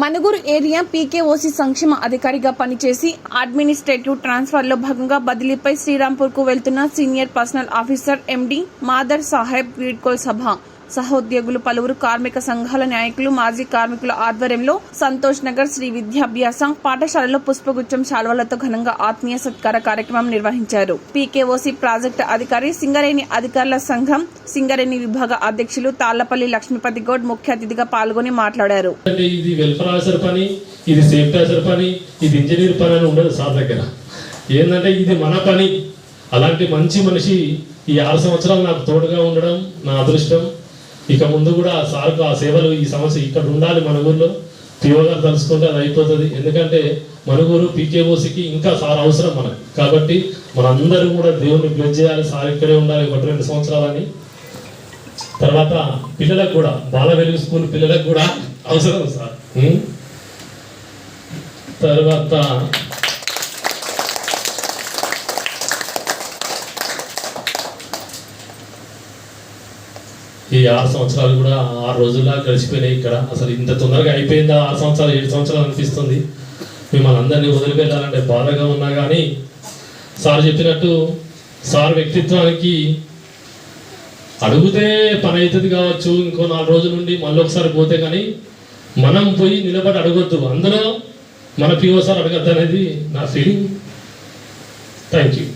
Manuguru area PKOC సంక్షేమ అధికారిగా పనిచేసి అడ్మినిస్ట్రేటివ్ ట్రాన్స్ఫర్లో భాగంగా బదిలీపై శ్రీరాంపూర్కు వెళ్తున్న senior personnel officer MD Madar Saheb వీడ్కోల్ సభ. సహోద్యోగులు పలువురు కార్మిక సంఘాల నాయకులు మాజీ కార్మికుల ఆధ్వర్యంలో సంతోష్ నగర్ శ్రీ విద్యాభ్యాస పాఠశాలలో పుష్పగుచ్చం శాల్వలతో ఘనంగా ఆత్మీయ సత్కార కార్యక్రమం నిర్వహించారు. పీకేఓసీ ప్రాజెక్టు అధికారి సింగరేణి అధికారుల సంఘం సింగరేణి విభాగ అధ్యక్షులు తాళ్ళపల్లి లక్ష్మీపతి గౌడ్ ముఖ్య అతిథిగా పాల్గొని మాట్లాడారు. ఇది వెల్ఫేర్ ఆఫీసర్ పని ఇది సేఫ్టీ ఆఫీసర్ పని ఇది ఇంజనీర్ పని అని ఉండదు సార్ దగ్గర. ఏంటంటే ఇది మన పని. అలాంటి మంచి మనిషి ఈ ఆరు సంవత్సరాలు నాకు తోడుగా ఉండడం నా అదృష్టం. ఇక ముందు కూడా సార్కు ఆ సేవలు ఈ సమస్య ఇక్కడ ఉండాలి మన ఊర్లో. పిఓ గారు తలుసుకుంటే అది అయిపోతుంది. ఎందుకంటే మనుగూరు పీకేఓసికి ఇంకా సార్ అవసరం మనకు. కాబట్టి మనందరూ కూడా దేవుని బ్లెస్ చేయాలి. సార్ ఇక్కడే ఉండాలి ఒకటి రెండు సంవత్సరాలని. తర్వాత పిల్లలకు కూడా బాల వెలుగు స్కూల్ పిల్లలకు కూడా అవసరం సార్. తర్వాత ఈ ఆరు సంవత్సరాలు కూడా ఆరు రోజుల్లో గడిచిపోయినాయి ఇక్కడ. అసలు ఇంత తొందరగా అయిపోయిందా? ఆరు సంవత్సరాలు ఏడు సంవత్సరాలు అనిపిస్తుంది. మిమ్మల్ని అందరినీ వదిలిపెట్టాలంటే బాధగా ఉన్నా కానీ సార్ చెప్పినట్టు సార్ వ్యక్తిత్వానికి అడిగితే పని అవుతుంది కావచ్చు ఇంకో నాలుగు రోజుల నుండి మళ్ళీ ఒకసారి పోతే కానీ మనం పోయి నిలబడి అడగొద్దు. అందులో మన పిఓ సార్ అడగద్దు అనేది నా ఫీలింగ్ థ్యాంక్ యూ